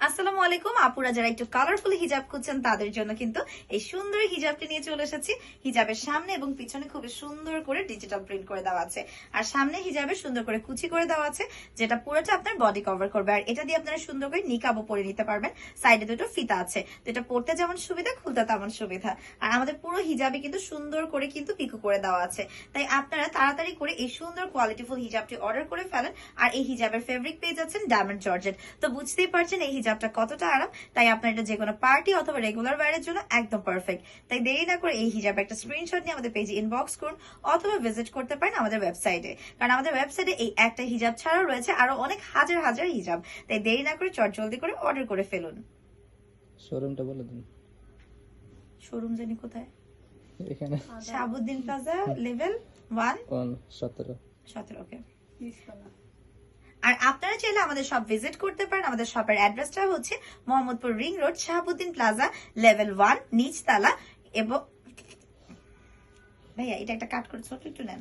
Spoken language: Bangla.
আসসালামু আলাইকুম। আপুরা যারা একটু কালারফুল হিজাব খুঁজছেন, তাদের জন্য কিন্তু এই সুন্দর হিজাবটি নিয়ে চলে এসেছি। হিজাবের সামনে এবং পিছনে খুবই সুন্দর করে ডিজিটাল প্রিন্ট করে দেওয়া আছে। আর সামনে হিজাবে সুন্দর করে কুচি করে দেওয়া আছে, যেটা পুরোটা আপনার বডি কভার করবে। আর এটা দিয়ে আপনারা সুন্দর করে নিকাবও পরে নিতে পারবেন। সাইডে দুটো ফিতা আছে। তো এটা পড়তে যেমন সুবিধা, খুলতে তেমন সুবিধা। আর আমাদের পুরো হিজাবে কিন্তু সুন্দর করে কিন্তু পিকো করে দেওয়া আছে। তাই আপনারা তাড়াতাড়ি করে এই সুন্দর কোয়ালিটিফুল হিজাবটি অর্ডার করে ফেলেন। আর এই হিজাবের ফেব্রিক পেয়ে যাচ্ছেন ডায়মন্ড জর্জেট তো বুঝতেই পারছেন, এই হিজাবটা কতটা আরাম তাই আপনার এটা যে কোনো পার্টি অথবা রেগুলার ওয়ারের জন্য একদম পারফেক্ট তাই দেরি না করে এই হিজাব একটা স্ক্রিনশট নিয়ে আমাদের পেজে ইনবক্স করুন অথবা ভিজিট করতে পারেন আমাদের ওয়েবসাইটে কারণ আমাদের ওয়েবসাইটে এই একটা হিজাব ছাড়াও রয়েছে আরও অনেক হাজার হাজার হিজাব। তাই দেরি না করে চট জলদি করে অর্ডার করে ফেলুন। শোরুমটা বলে দিন। শোরুম জানি কোথায়? এখানে। Shahabuddin plaza level one one সতেরো। সতেরো ওকে আর আপনারা চাইলে আমাদের সব ভিজিট করতে পারেন। আমাদের শপের অ্যাড্রেসটা হচ্ছে Mohammadpur ring road Shahabuddin plaza level one নিচতলা এবং ভাইয়া, এটা একটা কাট করে, ছোট একটু নেন।